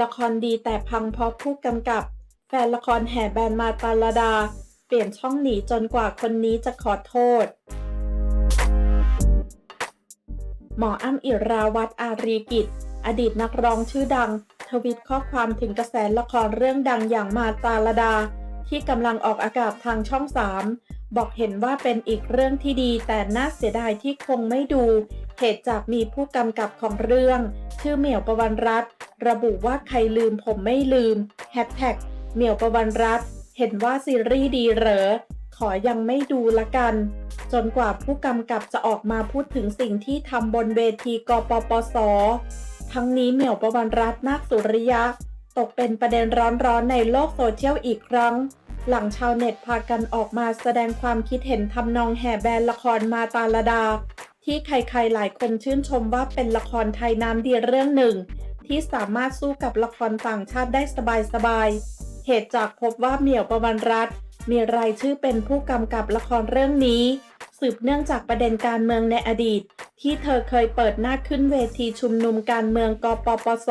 ละครดีแต่พังเพราะผู้กำกับ แฟนละครแห่แบนมาตาลดา เปลี่ยนช่องหนีจนกว่าคนนี้จะขอโทษ หมออ้ำอิราวัตรอารีกิจ อดีตนักร้องชื่อดัง ทวิตข้อความถึงกระแสละครเรื่องดังอย่างมาตาลดา ที่กำลังออกอากาศทางช่อง3บอกเห็นว่าเป็นอีกเรื่องที่ดีแต่น่าเสียดายที่คงไม่ดู เหตุจากมีผู้กำกับของเรื่อง ชื่อเหมียวประวันรัตน์ ระบุว่าใครลืมผมไม่ลืมแฮชแท็กเหมียวประวันรัตเห็นว่าซีรีส์ดีเหรอ ขอยังไม่ดูละกัน จนกว่าผู้กำกับจะออกมาพูดถึงสิ่งที่ทำบนเวทีกปปส ทั้งนี้เหมียวประวันรัตน์นาคสุริยะ ตกเป็นประเด็นร้อนๆในโลกโซเชียลอีกครั้ง หลังชาวเน็ตพากันออกมาแสดงความคิดเห็นทำนองแห่แบนละครมาตาลดา ที่ใครๆหลายคนชื่นชมว่าเป็นละครไทยน้ำดีเรื่องหนึ่ง ที่สามารถสู้กับละครต่างชาติได้สบายๆ เหตุจากพบว่าเหมียวประวันรัตน์มีรายชื่อเป็นผู้กำกับละครเรื่องนี้ สืบเนื่องจากประเด็นการเมืองในอดีต ที่เธอเคยเปิดหน้าขึ้นเวทีชุมนุมการเมืองกปปส